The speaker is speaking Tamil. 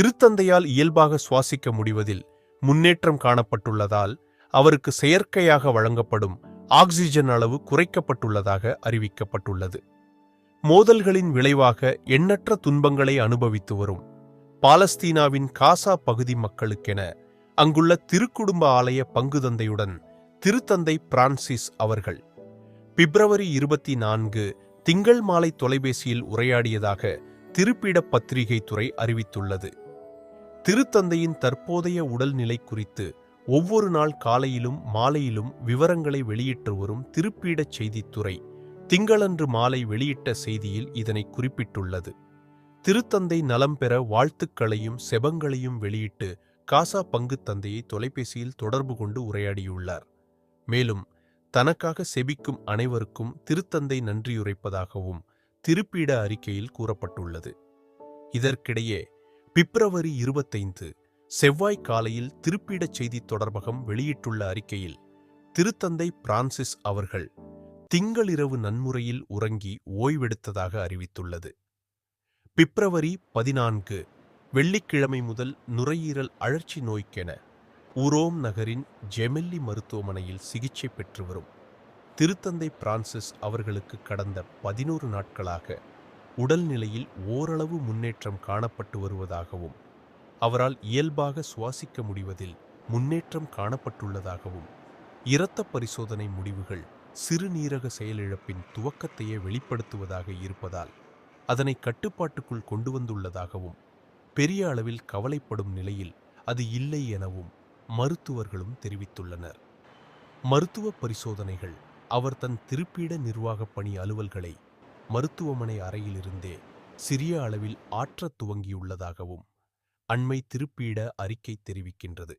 திருத்தந்தையால் இயல்பாக சுவாசிக்க முடிவதில் முன்னேற்றம் காணப்பட்டுள்ளதால் அவருக்கு செயற்கையாக வழங்கப்படும் ஆக்சிஜன் அளவு குறைக்கப்பட்டுள்ளதாக அறிவிக்கப்பட்டுள்ளது. மோதல்களின் விளைவாக எண்ணற்ற துன்பங்களை அனுபவித்து வரும் பாலஸ்தீனாவின் காசா பகுதி மக்களுக்கென அங்குள்ள திருக்குடும்ப ஆலய பங்குதந்தையுடன் திருத்தந்தை பிரான்சிஸ் அவர்கள் பிப்ரவரி இருபத்தி நான்கு திங்கள் மாலை தொலைபேசியில் உரையாடியதாக திருப்பிட பத்திரிகை துறை அறிவித்துள்ளது. திருத்தந்தையின் தற்போதைய உடல்நிலை குறித்து ஒவ்வொரு நாள் காலையிலும் மாலையிலும் விவரங்களை வெளியிட்டு வரும் திருப்பீடச் செய்தித்துறை திங்களன்று மாலை வெளியிட்ட செய்தியில் இதனை குறிப்பிட்டுள்ளது. திருத்தந்தை நலம் பெற வாழ்த்துக்களையும் செபங்களையும் வெளியிட்டு காசா பங்கு தந்தையை தொலைபேசியில் தொடர்பு கொண்டு உரையாடியுள்ளார். மேலும் தனக்காக செபிக்கும் அனைவருக்கும் திருத்தந்தை நன்றியுரைப்பதாகவும் திருப்பீட அறிக்கையில் கூறப்பட்டுள்ளது. இதற்கிடையே பிப்ரவரி இருபத்தைந்து செவ்வாய் காலையில் திருப்பீடச் செய்தி தொடர்பகம் வெளியிட்டுள்ள அறிக்கையில் திருத்தந்தை பிரான்சிஸ் அவர்கள் திங்களிரவு நன்முறையில் உறங்கி ஓய்வெடுத்ததாக அறிவித்துள்ளது. பிப்ரவரி பதினான்கு வெள்ளிக்கிழமை முதல் நுரையீரல் அழற்சி நோய்க்கென உரோம் நகரின் ஜெமெல்லி மருத்துவமனையில் சிகிச்சை பெற்று வரும். திருத்தந்தை பிரான்சிஸ் அவர்களுக்கு கடந்த பதினோரு நாட்களாக உடல்நிலையில் ஓரளவு முன்னேற்றம் காணப்பட்டு வருவதாகவும் அவரால் இயல்பாக சுவாசிக்க முடிவதில் முன்னேற்றம் காணப்பட்டுள்ளதாகவும் இரத்த பரிசோதனை முடிவுகள் சிறுநீரக செயலிழப்பின் துவக்கத்தையே வெளிப்படுத்துவதாக இருப்பதால் அதனை கட்டுப்பாட்டுக்குள் கொண்டு வந்துள்ளதாகவும் பெரிய அளவில் கவலைப்படும் நிலையில் அது இல்லை எனவும் மருத்துவர்களும் தெரிவித்துள்ளனர். மருத்துவ பரிசோதனைகள் அவர் தன் திருப்பீட நிர்வாகப் பணி அலுவல்களை மருத்துவமனை அறையிலிருந்தே சிறிய அளவில் ஆற்றத் துவங்கியுள்ளதாகவும் அண்மை திருப்பீட அறிக்கை தெரிவிக்கின்றது.